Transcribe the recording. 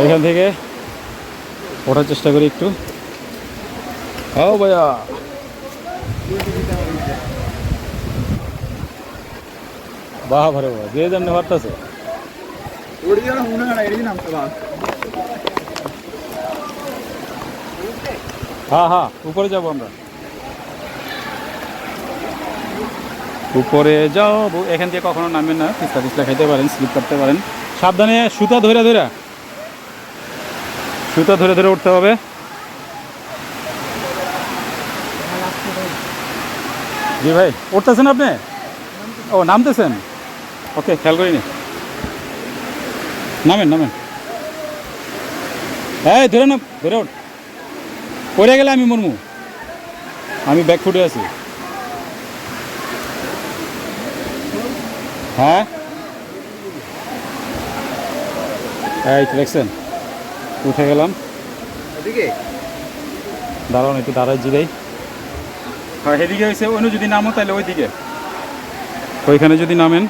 এখান থেকে ওঠার চেষ্টা করি একটু। ও ভাইয়া। বাহ ভারে বাহ যে জন্য পারতেছে। হ্যাঁ হ্যাঁ উপরে যাব আমরা। উপরে যাও এখান থেকে কখনো নামবেন না পিস্তা পিস্তা খাইতে পারেন, স্লিপ করতে পারেন। সাবধানে সুতা ধরে ধরে সুতা ধরে ধরে উঠতে হবে। জি ভাই। উঠতেছেন আপনি? ও নামতেছেন? ওকে খেয়াল করিনি। নামেন নামেন। এই ধরে না ধরে উঠ। পড়ে গেলে আমি মরমু। আমি ব্যাক ফুটে আছি। হ্যাঁ? এই দেখছেন? উঠে গেলাম। দাঁড়ান একটু দাঁড়ায় জিরাই হ্যাঁ এদিকে হয়েছে অন্য যদি নামো তাহলে ওইদিকে। ওইখানে যদি নামেন।